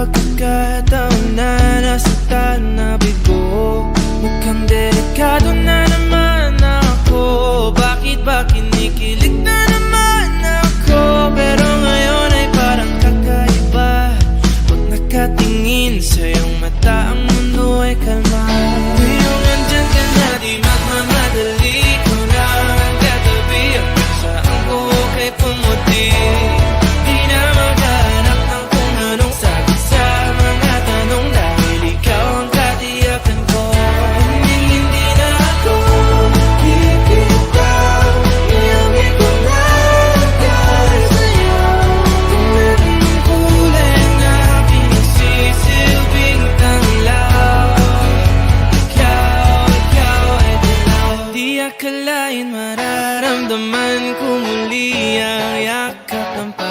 Pagkataon na nasaktan na bigo Mukhang delikado na Naramdaman ko muli ang yakap ng pag